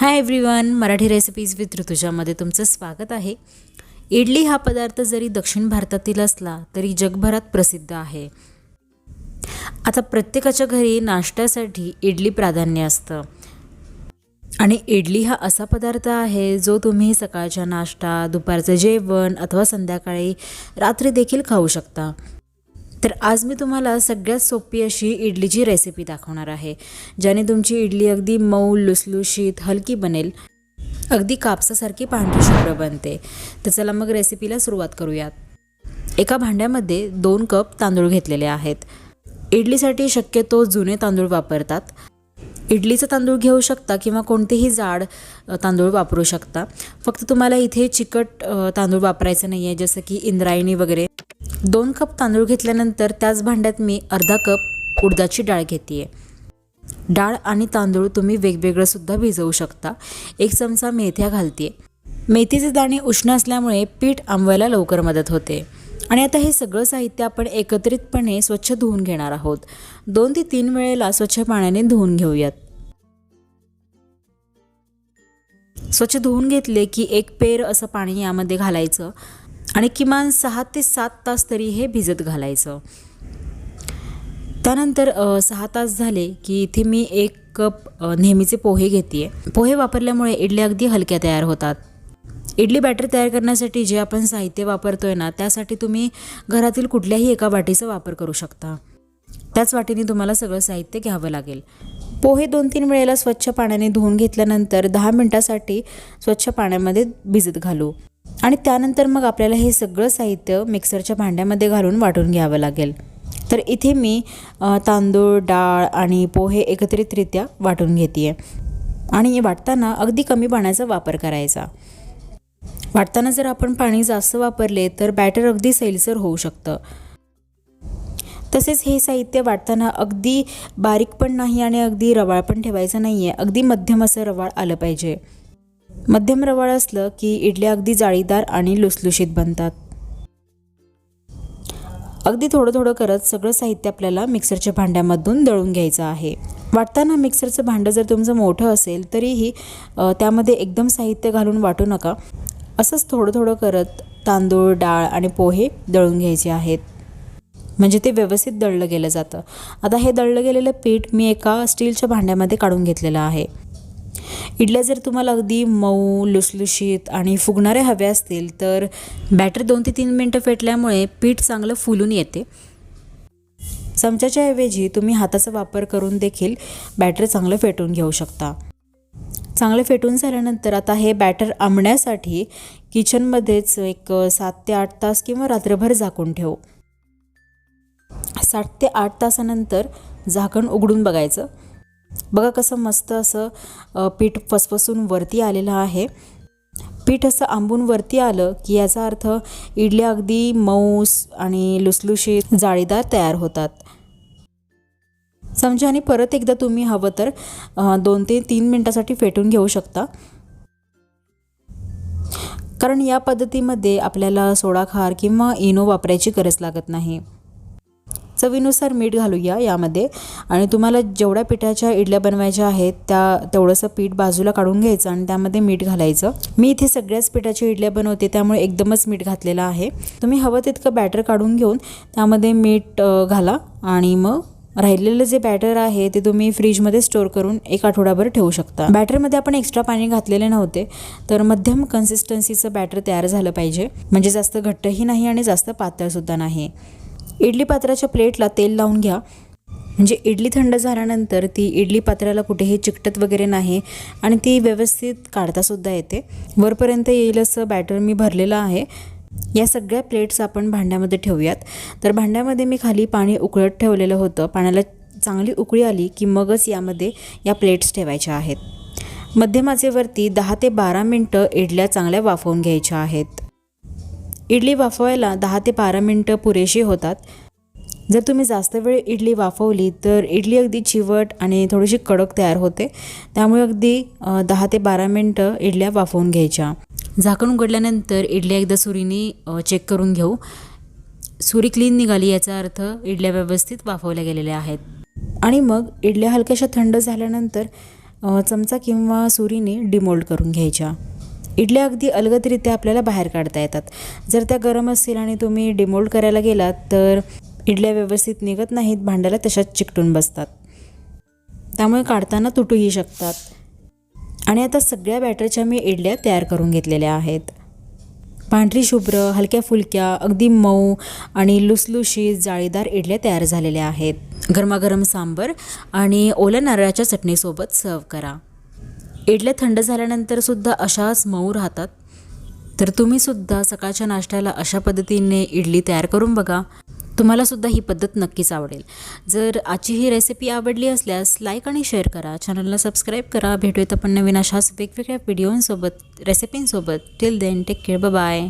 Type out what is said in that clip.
Hi everyone Marathi recipes with ऋतुजामध्ये तुमचं स्वागत आहे. इडली हा पदार्थ जरी दक्षिण भारतातील असला तरी जगभरात प्रसिद्ध आहे. आता प्रत्येकाच्या घरी नाश्त्यासाठी इडली प्राधान्य असतं. आणि इडली हा असा पदार्थ आहे जो तुम्ही सकाळच्या नाश्ता दुपारचं जेवण अथवा संध्याकाळी रात्री देखील खाऊ शकता. तर आज मी तुम्हाला सगळ्यात सोपी अशी इडलीची रेसिपी दाखवणार आहे ज्याने तुमची इडली अगदी मऊ लुसलुशीत हलकी बनेल. अगदी कापसासारखी पांढरी शुभ्र बनते. तर चला मग रेसिपीला सुरुवात करूयात. एका भांड्यामध्ये दोन कप तांदूळ घेतलेले आहेत. इडलीसाठी शक्यतो जुने तांदूळ वापरतात. इडलीचा तांदूळ घेऊ शकता किंवा कोणतेही जाड तांदूळ वापरू शकता. फक्त तुम्हाला इथे चिकट तांदूळ वापरायचं नाही आहे जसं की इंद्रायणी वगैरे. दोन कप तांदूळ घेतल्यानंतर त्याच भांड्यात मी अर्धा कप उडदाची डाळ घेते आहे डाळ आणि तांदूळ तुम्ही वेगवेगळंसुद्धा भिजवू शकता. एक चमचा मेथ्या घालते मेथीचे दाणे उष्ण असल्यामुळे पीठ आंबवायला लवकर मदत होते. आणि आता हे सगळं साहित्य आपण एकत्रितपणे स्वच्छ धुवून घेणार आहोत. दोन ते तीन वेळेला स्वच्छ पाण्याने धुवून घेऊयात. स्वच्छ धुवून घेतले की एक पेर असं पाणी यामध्ये घालायचं. आणि किमान सहा ते सात तास तरी हे भिजत घालायचं. त्यानंतर सहा तास झाले की इथे मी एक कप नेहमीचे पोहे घेते पोहे वापरल्यामुळे इडल्या अगदी हलक्या तयार होतात. इडली बॅटर तयार करण्यासाठी जे आपण साहित्य वापरतोय ना त्यासाठी तुम्ही घरातील कुठल्याही एका वाटीचा वापर करू शकता. त्याच वाटीने तुम्हाला सगळं साहित्य घ्यावं लागेल. पोहे दोन तीन वेळेला स्वच्छ पाण्याने धुवून घेतल्यानंतर दहा मिनटासाठी स्वच्छ पाण्यामध्ये भिजत घालू. आणि त्यानंतर मग आपल्याला हे सगळं साहित्य मिक्सरच्या भांड्यामध्ये घालून वाटून घ्यावं लागेल. तर इथे मी तांदूळ डाळ आणि पोहे एकत्रितरित्या वाटून घेते आणि वाटताना अगदी कमी पाण्याचा वापर करायचा. वाटताना जर आपण पाणी जास्त वापरले तर बॅटर अगदी सैलसर होऊ शकतं. तसेच हे साहित्य वाटताना अगदी बारीक पण नाही आणि अगदी रवाळ पण ठेवायचं नाही आहे अगदी मध्यम असं रवाळ आलं पाहिजे. मध्यम रवाळ असलं की इडल्या अगदी जाळीदार आणि लुसलुशीत बनतात. अगदी थोडं थोडं करत सगळं साहित्य आपल्याला मिक्सरच्या भांड्यामधून दळून घ्यायचं आहे. वाटताना मिक्सरचं भांडं जर तुमचं मोठं असेल तरीही त्यामध्ये एकदम साहित्य घालून वाटू नका. असंच थोडं थोडं करत तांदूळ डाळ आणि पोहे दळून घ्यायचे आहेत. म्हणजे ते व्यवस्थित दळलं गेलं जातं. आता हे दळलं गेलेलं पीठ मी एका स्टीलच्या भांड्यामध्ये काढून घेतलेलं आहे. इडल्या जर तुम्हाला अगदी मऊ लुसलुशीत आणि फुगणारे हवे असतील तर बॅटर दोन ते तीन मिनटं फेटल्यामुळे पीठ चांगलं फुलून येते. चमच्याच्या ऐवजी तुम्ही हाताचा वापर करून देखील बॅटर चांगलं फेटून घेऊ शकता. चांगलं फेटून झाल्यानंतर आता हे बॅटर आंबण्यासाठी किचनमध्येच एक सात ते आठ तास किंवा रात्रभर झाकून ठेवू. सात ते आठ तासानंतर झाकण उघडून बघायचं. बघा कसं मस्त असं पीठ फसफसून वरती आलेलं आहे. पीठ असं आंबून वरती आलं की याचा अर्थ इडल्या अगदी मऊस आणि लुसलुशीत जाळीदार तयार होतात. समजा आणि परत एकदा तुम्ही हवं तर दोन ते तीन मिनटासाठी फेटून घेऊ शकता. कारण या पद्धतीमध्ये आपल्याला सोडा खार किंवा इनो वापरायची गरज लागत नाही. चवीनुसार मीठ घालूया यामध्ये. आणि तुम्हाला जेवढ्या पिठाच्या इडल्या बनवायच्या आहेत त्या तेवढंसं पीठ बाजूला काढून घ्यायचं आणि त्यामध्ये मीठ घालायचं. मी इथे सगळ्याच पिठाच्या इडल्या बनवते त्यामुळे एकदमच मीठ घातलेलं आहे. तुम्ही हवं तितकं बॅटर काढून घेऊन त्यामध्ये मीठ घाला आणि मग राहिलेलं जे बॅटर आहे ते तुम्ही फ्रीजमध्ये स्टोअर करून एक आठवडाभर ठेवू शकता. बॅटरमध्ये आपण एक्स्ट्रा पाणी घातलेले नव्हते तर मध्यम कन्सिस्टन्सीचं बॅटर तयार झालं पाहिजे. म्हणजे जास्त घट्टही नाही आणि जास्त पातळसुद्धा नाही. इडली पात्राच्या प्लेटला तेल लावून घ्या. म्हणजे इडली थंड झाल्यानंतर ती इडली पात्राला कुठेही चिकटत वगैरे नाही आणि ती व्यवस्थित काढतासुद्धा येते. वरपर्यंत येईल असं बॅटर मी भरलेलं आहे. या सगळ्या प्लेट्स आपण भांड्यामध्ये ठेवूयात. तर भांड्यामध्ये मी खाली पाणी उकळत ठेवलेलं होतं. पाण्याला चांगली उकळी आली की मगच यामध्ये या प्लेट्स ठेवायच्या आहेत. मध्यमाचेवरती दहा ते बारा मिनटं इडल्या चांगल्या वाफवून घ्यायच्या आहेत. इडली वाफवायला दहा ते बारा मिनटं पुरेशी होतात. जर तुम्ही जास्त वेळ इडली वाफवली तर इडली अगदी चिवट आणि थोडीशी कडक तयार होते. त्यामुळे अगदी दहा ते बारा मिनटं इडल्या वाफवून घ्यायच्या. झाकण उघडल्यानंतर इडल्या एकदा सुरीने चेक करून घेऊ. सुरी क्लीन निघाली याचा अर्थ इडल्या व्यवस्थित वाफवल्या गेलेल्या आहेत. आणि मग इडल्या हलक्याशा थंड झाल्यानंतर चमचा किंवा सुरीने डिमोल्ड करून घ्यायच्या. इडल्या अगदी अलगदरित्या आपल्याला बाहेर काढता येतात. जर त्या गरम असतील आणि तुम्ही डिमोल्ड करायला गेलात तर इडल्या व्यवस्थित निघत नाहीत भांड्याला तशाच चिकटून बसतात. त्यामुळे काढताना तुटूही शकतात. आणि आता सगळ्या बॅटरच्या मी इडल्या तयार करून घेतलेल्या आहेत. पांढरी शुभ्र हलक्या फुलक्या अगदी मऊ आणि लुसलुशीत जाळीदार इडल्या तयार झालेल्या आहेत. गरमागरम सांबर आणि ओल्या नारळाच्या चटणीसोबत सर्व करा. इडल्या थंड झाल्यानंतर सुद्धा अशाच मऊ राहतात? तर तुम्ही सुद्धा सकाळच्या नाश्त्याला अशा पद्धतीने इडली तयार करून बघा. तुम्हाला सुद्धा ही पद्धत नक्कीच आवडेल. जर आजची ही रेसिपी आवडली असल्यास लाईक आणि शेअर करा. चॅनलला सबस्क्राईब करा. भेटूयात आपण नवीन अशाच वेगवेगळ्या व्हिडिओंसोबत रेसिपींसोबत till then take care bye